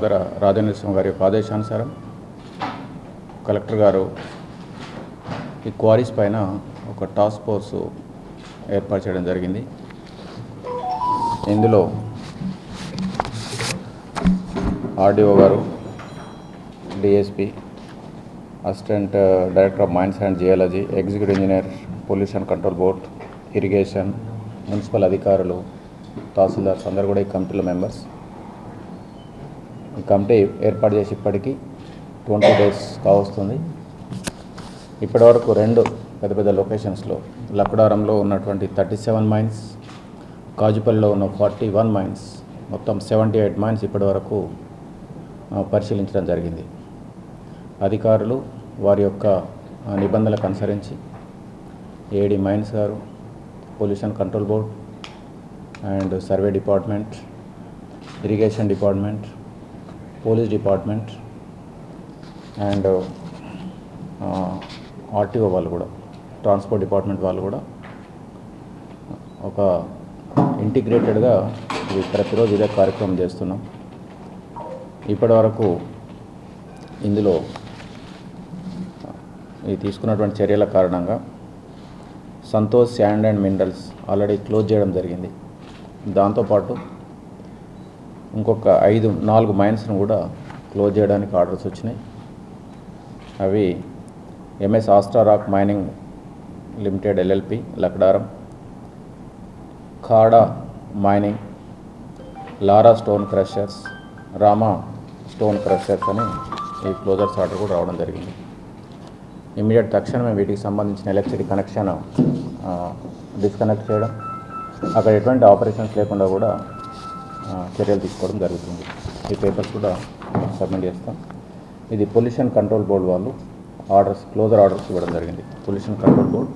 దామోదర రాజనరసింహ గారి యొక్క ఆదేశానుసారం కలెక్టర్ గారు ఈ క్వారీస్ పైన ఒక టాస్క్ ఫోర్స్ ఏర్పాటు చేయడం జరిగింది. ఇందులో ఆర్డీఓ గారు DSP assistant director of mines and geology executive engineer pollution control board irrigation municipal అధికారులు తహసీల్దార్స్ అందరు కూడా ఈ కమిటీలో మెంబర్స్. కమిటీ ఏర్పాటు చేసి ఇప్పటికీ ట్వంటీ డేస్ కావస్తుంది. ఇప్పటివరకు రెండు పెద్ద పెద్ద లొకేషన్స్లో లక్కడారంలో ఉన్నటువంటి థర్టీ సెవెన్ మైన్స్ కాజుపల్లిలో ఉన్న ఫార్టీ వన్ మైన్స్ మొత్తం సెవెంటీ ఎయిట్ మైన్స్ ఇప్పటివరకు పరిశీలించడం జరిగింది. అధికారులు వారి యొక్క నిబంధనలకు అనుసరించి ఏడి మైన్స్ గారు pollution control board and survey department irrigation department police department and RTO వాళ్ళు కూడా ట్రాన్స్పోర్ట్ డిపార్ట్మెంట్ వాళ్ళు కూడా ఒక ఇంటిగ్రేటెడ్గా ఇది ప్రతిరోజు ఇదే కార్యక్రమం చేస్తున్నాం. ఇప్పటి వరకు ఇందులో ఈ తీసుకున్నటువంటి చర్యల కారణంగా Santosh sand and minerals already close చేయడం జరిగింది. దాంతోపాటు ఇంకొక ఐదు నాలుగు మైన్స్ను కూడా క్లోజ్ చేయడానికి ఆర్డర్స్ వచ్చినాయి. అవి MS Astra rock mining limited LLP Lakdaram Khada mining Lara stone crushers Rama stone crushers అని ఈ క్లోజర్స్ ఆర్డర్ కూడా రావడం జరిగింది. ఇమీడియట్ తక్షణమే వీటికి సంబంధించిన ఎలక్ట్రిసిటీ కనెక్షన్ డిస్కనెక్ట్ చేయడం. అక్కడ ఎటువంటి ఆపరేషన్స్ లేకుండా కూడా చర్యలు తీసుకోవడం జరుగుతుంది. ఈ పేపర్స్ కూడా సబ్మిట్ చేస్తాం. ఇది పొల్యూషన్ కంట్రోల్ బోర్డు వాళ్ళు ఆర్డర్స్ క్లోజర్ ఆర్డర్స్ ఇవ్వడం జరిగింది. పొల్యూషన్ కంట్రోల్ బోర్డ్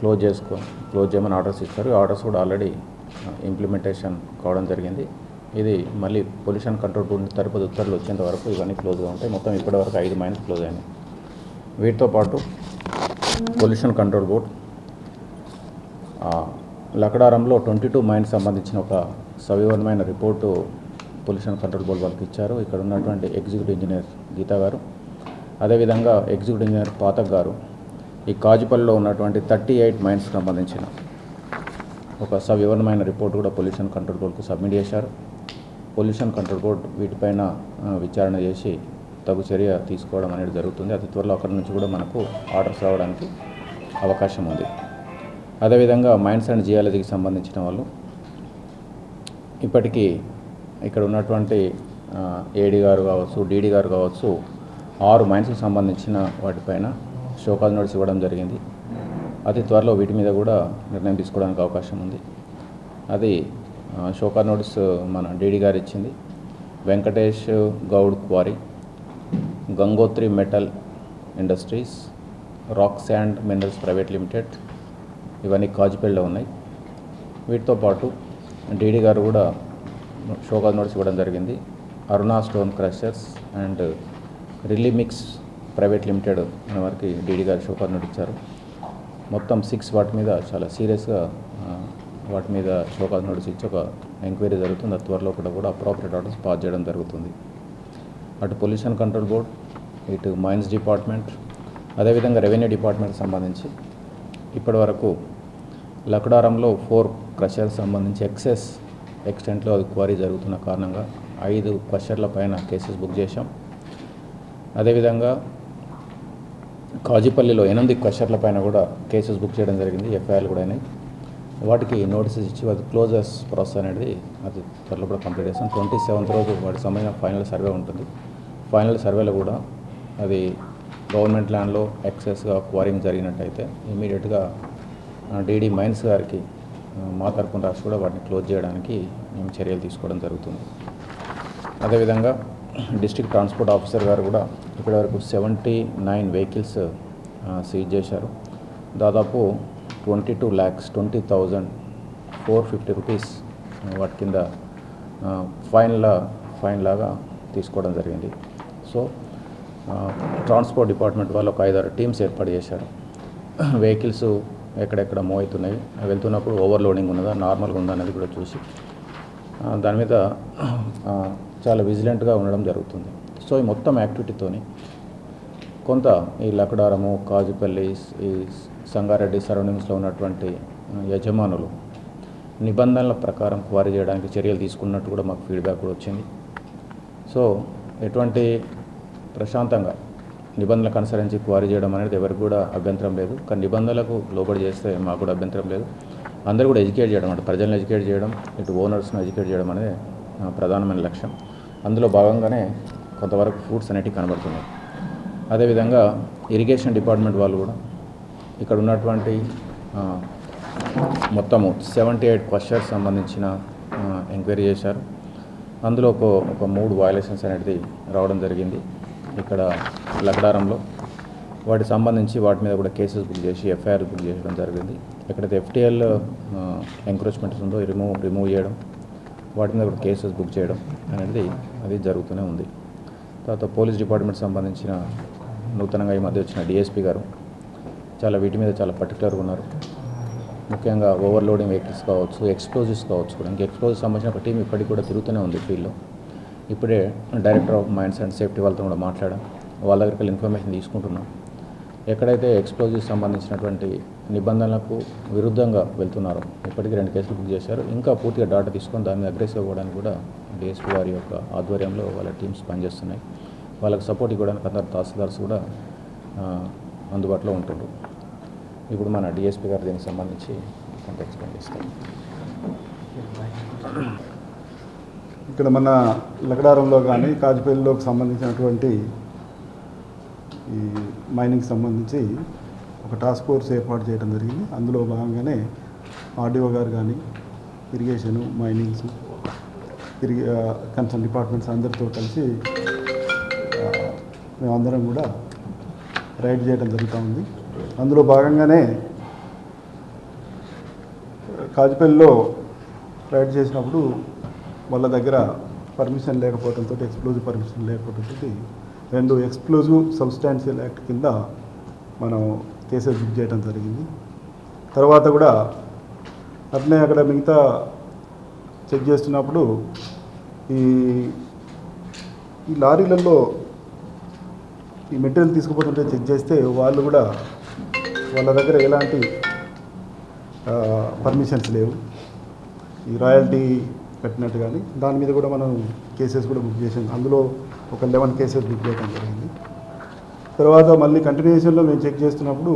క్లోజ్ చేసుకో క్లోజ్ చేయమని ఆర్డర్స్ ఇస్తారు ఆర్డర్స్ కూడా ఆల్రెడీ ఇంప్లిమెంటేషన్ కావడం జరిగింది. ఇది మళ్ళీ పొల్యూషన్ కంట్రోల్ బోర్డు తరపుది ఉత్తర్వులు వచ్చేంత వరకు ఇవన్నీ క్లోజ్గా ఉంటాయి. మొత్తం ఇప్పటివరకు ఐదు మైన్స్ క్లోజ్ అయినాయి. వీటితో పాటు పొల్యూషన్ కంట్రోల్ బోర్డ్ లకడారంలో ట్వంటీ టూ మైన్స్ సంబంధించిన ఒక సవివరమైన రిపోర్టు పొల్యూషన్ కంట్రోల్ బోర్డు వాళ్ళకి ఇచ్చారు. ఇక్కడ ఉన్నటువంటి ఎగ్జిక్యూటివ్ ఇంజనీర్ గీతా గారు అదేవిధంగా ఎగ్జిక్యూటివ్ ఇంజనీర్ పాతక్ గారు ఈ కాజుపల్లిలో ఉన్నటువంటి థర్టీ ఎయిట్ మైన్స్కి సంబంధించిన ఒక సవివరమైన రిపోర్ట్ కూడా పొల్యూషన్ కంట్రోల్ బోర్డుకు సబ్మిట్ చేశారు. పొల్యూషన్ కంట్రోల్ బోర్డు వీటిపైన విచారణ చేసి తగు చర్య తీసుకోవడం అనేది జరుగుతుంది. అతి త్వరలో అక్కడి నుంచి కూడా మనకు ఆర్డర్స్ రావడానికి అవకాశం ఉంది. అదేవిధంగా మైన్స్ అండ్ జియాలజీకి సంబంధించిన వాళ్ళు ఇప్పటికీ ఇక్కడ ఉన్నటువంటి ఏడి గారు కావచ్చు డీడీ గారు కావచ్చు ఆరు మైన్స్కి సంబంధించిన వాటిపైన షోకాజ్ నోటీస్ ఇవ్వడం జరిగింది. అతి త్వరలో వీటి మీద కూడా నిర్ణయం తీసుకోవడానికి అవకాశం ఉంది. అది షోకాజ్ నోటీస్ మన డీడీ గారు ఇచ్చింది. Venkatesh Goud quarry Gangotri metal industries rock sand minerals private limited ఇవన్నీ కాజుపేటలో ఉన్నాయి. వీటితో పాటు డీడీ గారు కూడా షోకాజ్ నోట్స్ ఇవ్వడం జరిగింది. అరుణా స్టోన్ క్రషర్స్ అండ్ రిలీమిక్స్ ప్రైవేట్ లిమిటెడ్ అనే వారికి డీడీ గారు షోకాజ్ నోట్ ఇచ్చారు. మొత్తం సిక్స్ వాటి మీద చాలా సీరియస్గా వాటి మీద షోకాజ్ నోటీస్ ఇచ్చి ఒక ఎంక్వైరీ జరుగుతుంది. ఆ త్వరలో కూడా కూడా అప్రాపరేట్ ఆర్డర్స్ పాస్ చేయడం జరుగుతుంది. అటు పొల్యూషన్ కంట్రోల్ బోర్డ్ ఇటు మైన్స్ డిపార్ట్మెంట్ అదేవిధంగా రెవెన్యూ డిపార్ట్మెంట్ సంబంధించి ఇప్పటివరకు లక్డారంలో ఫోర్ క్రషర్స్ సంబంధించి ఎక్సెస్ ఎక్స్టెంట్లో అది క్వారీ జరుగుతున్న కారణంగా ఐదు క్రషర్ల పైన కేసెస్ బుక్ చేశాం. అదేవిధంగా కాజీపల్లిలో ఎనిమిది క్వషర్ల పైన కూడా కేసెస్ బుక్ చేయడం జరిగింది ఎఫ్ఐఆర్లు కూడా అయినాయి. వాటికి నోటీసెస్ ఇచ్చి అది క్లోజర్స్ ప్రాసెస్ అనేది అది త్వరలో కూడా కంప్లీట్ చేస్తాం. ట్వంటీ సెవెంత్ రోజు వాటికి సంబంధించిన ఫైనల్ సర్వే ఉంటుంది. ఫైనల్ సర్వేలో కూడా అది గవర్నమెంట్ ల్యాండ్లో ఎక్సెస్గా క్వారింగ్ జరిగినట్టయితే ఇమీడియట్గా డీడీ మైన్స్ గారికి మా తరపున రాసి కూడా వాటిని క్లోజ్ చేయడానికి మేము చర్యలు తీసుకోవడం జరుగుతుంది. అదేవిధంగా డిస్ట్రిక్ట్ ట్రాన్స్పోర్ట్ ఆఫీసర్ గారు కూడా ఇప్పటివరకు సెవెంటీ నైన్ వెహికల్స్ సీజ్ చేశారు. దాదాపు twenty two lakhs twenty thousand four fifty rupees వాటి కింద ఫైన్లా ఫైన్ లాగా తీసుకోవడం జరిగింది. సో ట్రాన్స్పోర్ట్ డిపార్ట్మెంట్ వాళ్ళు ఒక ఐదారు టీమ్స్ ఏర్పాటు చేశారు. వెహికల్స్ ఎక్కడెక్కడ మూవ్ అవుతున్నాయి వెళ్తున్నప్పుడు ఓవర్లోడింగ్ ఉన్నదా నార్మల్గా ఉందా అనేది కూడా చూసి దాని మీద చాలా విజిలెంట్గా ఉండడం జరుగుతుంది. సో ఈ మొత్తం యాక్టివిటీతోని కొంత ఈ లకడారము కాజుపల్లి ఈ సంగారెడ్డి సరౌండింగ్స్లో ఉన్నటువంటి యజమానులు నిబంధనల ప్రకారం క్వారీ చేయడానికి చర్యలు తీసుకున్నట్టు కూడా మాకు ఫీడ్బ్యాక్ కూడా వచ్చింది. సో ఎటువంటి ప్రశాంతంగా నిబంధనలకు అనుసరించి క్వారీ చేయడం అనేది ఎవరికి కూడా అభ్యంతరం లేదు. కానీ నిబంధనలకు లోబడి చేస్తే మాకు కూడా అభ్యంతరం లేదు. అందరూ కూడా ఎడ్యుకేట్ చేయడం అంటే ప్రజలను ఎడ్యుకేట్ చేయడం ఇటు ఓనర్స్ను ఎడ్యుకేట్ చేయడం అనేది ప్రధానమైన లక్ష్యం. అందులో భాగంగానే కొంతవరకు ఫ్రూట్స్ అనేటివి కనబడుతున్నాయి. అదేవిధంగా ఇరిగేషన్ డిపార్ట్మెంట్ వాళ్ళు కూడా ఇక్కడ ఉన్నటువంటి మొత్తము సెవెంటీ ఎయిట్ క్వశ్చన్స్ సంబంధించిన ఎంక్వైరీ చేశారు. అందులో ఒక ఒక మూడు వయలేషన్స్ అనేది రావడం జరిగింది. ఇక్కడ లగడారంలో. వాటికి సంబంధించి వాటి మీద కూడా కేసెస్ బుక్ చేసి ఎఫ్ఐఆర్ బుక్ చేయడం జరిగింది. ఎక్కడైతే ఎఫ్టీఎల్ ఎంక్రోచ్మెంట్స్ ఉందో రిమూవ్ రిమూవ్ చేయడం వాటి మీద కూడా కేసెస్ బుక్ చేయడం అనేది అది జరుగుతూనే ఉంది. తర్వాత పోలీస్ డిపార్ట్మెంట్ సంబంధించిన నూతనంగా ఈ మధ్య వచ్చిన డిఎస్పీ గారు చాలా వీటి మీద చాలా పర్టికులర్గా ఉన్నారు. ముఖ్యంగా ఓవర్లోడింగ్ వెహికల్స్ కావచ్చు ఎక్స్ప్లోజివ్స్ కావచ్చు కూడా. ఇంకా ఎక్స్ప్లోజివ్ సంబంధించిన ఒక టీం ఇప్పటికి కూడా తిరుగుతూనే ఉంది ఫీల్డ్లో ఇప్పుడే director of mines and safety వాళ్ళతో కూడా మాట్లాడాం. వాళ్ళ దగ్గరికి ఇన్ఫర్మేషన్ తీసుకుంటున్నాం. ఎక్కడైతే ఎక్స్ప్లోజివ్ సంబంధించినటువంటి నిబంధనలకు విరుద్ధంగా వెళ్తున్నారో ఇప్పటికీ రెండు కేసులు బుక్ చేశారు. ఇంకా పూర్తిగా డాటా తీసుకొని దాన్ని అగ్రెసివ్ అవ్వడానికి కూడా డిఎస్పీ వారి యొక్క ఆధ్వర్యంలో వాళ్ళ టీమ్స్ పనిచేస్తున్నాయి. వాళ్ళకి సపోర్ట్ ఇవ్వడానికి అందరు తహసీల్దార్స్ కూడా అందుబాటులో ఉంటుండ్రు. ఇప్పుడు మన డిఎస్పీ గారు దీనికి సంబంధించి కొంత ఎక్స్ప్లెయిన్ చేస్తారు. ఇక్కడ మన లకడారంలో కానీ కాజిపల్లిలోకి సంబంధించినటువంటి ఈ మైనింగ్ సంబంధించి ఒక టాస్క్ ఫోర్స్ ఏర్పాటు చేయడం జరిగింది. అందులో భాగంగానే ఆర్డీఓ గారు కానీ ఇరిగేషను మైనింగ్స్ ఇరిగే కన్సర్న్ డిపార్ట్మెంట్స్ అందరితో కలిసి మేమందరం కూడా రైడ్ చేయడం జరుగుతూ ఉంది. అందులో భాగంగానే కాజిపల్లిలో రైడ్ చేసినప్పుడు వాళ్ళ దగ్గర పర్మిషన్ లేకపోవడంతో ఎక్స్ప్లోజివ్ పర్మిషన్ లేకపోవడంతో రెండు ఎక్స్ప్లోజివ్ సబ్స్టాన్షియల్ యాక్ట్ కింద మనం కేసెస్ బుక్ చేయడం జరిగింది. తర్వాత కూడా అట్లే అక్కడ మిగతా చెక్ చేస్తున్నప్పుడు ఈ ఈ లారీలలో ఈ మెటీరియల్ తీసుకుపోతుంటే చెక్ చేస్తే వాళ్ళు కూడా వాళ్ళ దగ్గర ఎలాంటి పర్మిషన్స్ లేవు. ఈ రాయల్టీ పెట్టినట్టు కానీ దాని మీద కూడా మనం కేసెస్ కూడా బుక్ చేసాం. అందులో ఒక లెవెన్ కేసెస్ బుక్ చేయడం జరిగింది. తర్వాత మళ్ళీ కంటిన్యూషన్లో మేము చెక్ చేస్తున్నప్పుడు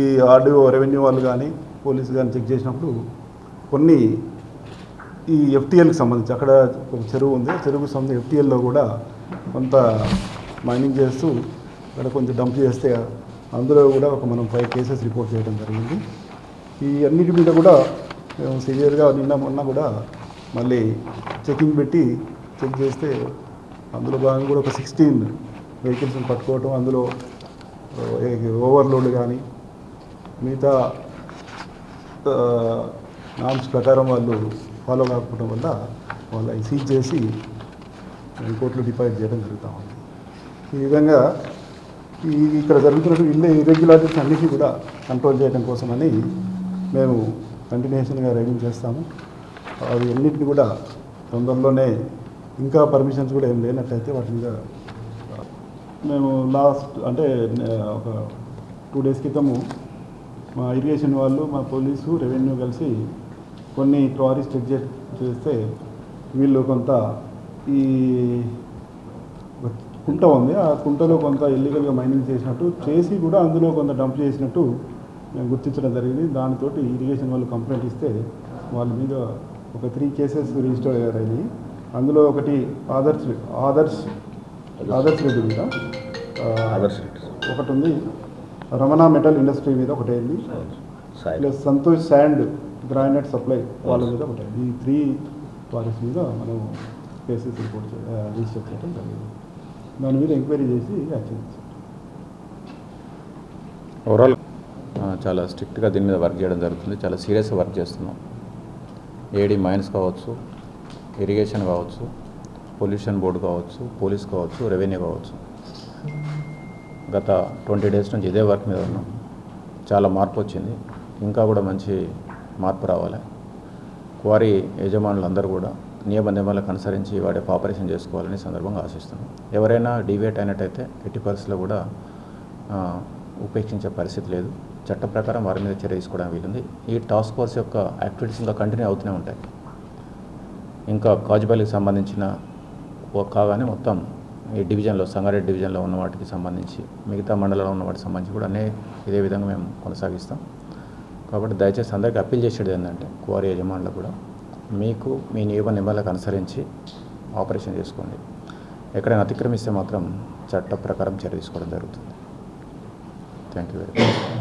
ఈ ఆర్డీఓ రెవెన్యూ వాళ్ళు కానీ పోలీసు కానీ చెక్ చేసినప్పుడు కొన్ని ఈ ఎఫ్టీఎల్కి సంబంధించి అక్కడ ఒక చెరువు ఉంది. చెరువుకు సంబంధించి ఎఫ్టీఎల్లో కూడా కొంత మైనింగ్ చేస్తూ అక్కడ కొంచెం డంప్ చేస్తే అందులో కూడా ఒక మనం ఫైవ్ కేసెస్ రిపోర్ట్ చేయడం జరిగింది. ఈ అన్నిటి మీద కూడా మేము సివియర్గా నిన్న మొన్న కూడా మళ్ళీ చెకింగ్ పెట్టి చెక్ చేస్తే అందులో భాగంగా కూడా ఒక సిక్స్టీన్ వెహికల్స్ని పట్టుకోవటం అందులో ఓవర్లోడ్ కానీ మిగతా నామ్స్ ప్రకారం వాళ్ళు ఫాలో కాకపోవడం వల్ల వాళ్ళ సీజ్ చేసి కోర్టులో డిపాజిట్ చేయడం జరుగుతూ ఉంది. ఈ విధంగా ఈ ఇక్కడ జరుగుతున్న ఇల్లు ఇర్రెగ్యులారిటీస్ అన్నిటికీ కూడా కంట్రోల్ చేయడం కోసమని మేము కంటిన్యూషన్గా రైడింగ్ చేస్తాము. అవి అన్నింటినీ కూడా తొందరలోనే ఇంకా పర్మిషన్స్ కూడా ఏం లేనట్టయితే వాటి మీద మేము లాస్ట్ అంటే ఒక టూ డేస్ క్రితము మా ఇరిగేషన్ వాళ్ళు మా పోలీసు రెవెన్యూ కలిసి కొన్ని క్వారీస్ చెక్ చేస్తే వీళ్ళు కొంత ఈ కుంట ఉంది. ఆ కుంటలో కొంత ఇల్లీగల్గా మైనింగ్ చేసినట్టు చేసి కూడా అందులో కొంత డంప్ చేసినట్టు మేము గుర్తించడం జరిగింది. దానితోటి ఇరిగేషన్ వాళ్ళు కంప్లైంట్ ఇస్తే వాళ్ళ మీద ఒక త్రీ కేసెస్ రిజిస్టర్ అయినాయి అందులో ఒకటి ఆదర్శ్ ఆదర్శ్ ఆదర్శ్ రెడ్డి మీద. ఒకటి ఉంది రమణ మెటల్ ఇండస్ట్రీ మీద ఒకటి అయింది. Plus Santosh sand granite supply వాళ్ళ మీద ఒకటి అయింది. ఈ త్రీ వారిస్ మీద మనం కేసెస్ రిపోర్ట్ రిజిస్టర్ చేయడం జరిగింది. దాని మీద ఎంక్వైరీ చేసి యాక్షన్ ఓవరాల్ చాలా స్ట్రిక్ట్గా దీని మీద వర్క్ చేయడం జరుగుతుంది. చాలా సీరియస్గా వర్క్ చేస్తున్నాం. ఏడీ మైన్స్ కావచ్చు ఇరిగేషన్ కావచ్చు పొల్యూషన్ బోర్డు కావచ్చు పోలీస్ కావచ్చు రెవెన్యూ కావచ్చు. గత ట్వంటీ డేస్ నుంచి ఇదే వర్క్ మీద ఉన్నాం. చాలా మార్పు వచ్చింది. ఇంకా కూడా మంచి మార్పు రావాలి. క్వారీ యజమానులందరూ కూడా నియమ నియమాలకు అనుసరించి వాడి ఆపరేషన్ చేసుకోవాలని సందర్భంగా ఆశిస్తున్నాం. ఎవరైనా డివేట్ అయినట్టయితే ఎట్టి పరిస్థితుల్లో కూడా ఉపేక్షించే పరిస్థితి లేదు. చట్ట ప్రకారం వారి మీద చర్య తీసుకోవడానికి వీలుంది. ఈ టాస్క్ ఫోర్స్ యొక్క యాక్టివిటీస్ ఇంకా కంటిన్యూ అవుతూనే ఉంటాయి. ఇంకా కాజుబల్లికి సంబంధించిన కాగానే మొత్తం ఈ డివిజన్లో సంగారెడ్డి డివిజన్లో ఉన్న వాటికి సంబంధించి మిగతా మండలంలో ఉన్న వాటికి సంబంధించి కూడా అనే ఇదే విధంగా మేము కొనసాగిస్తాం. కాబట్టి దయచేసి అందరికీ అప్పీల్ చేసేది ఏంటంటే క్వారీ యజమానులకు కూడా మీకు మీ నియమ నిబంధనలకు అనుసరించి ఆపరేషన్ చేసుకోండి. ఎక్కడైనా అతిక్రమిస్తే మాత్రం చట్ట ప్రకారం చర్య తీసుకోవడం జరుగుతుంది. Thank you very much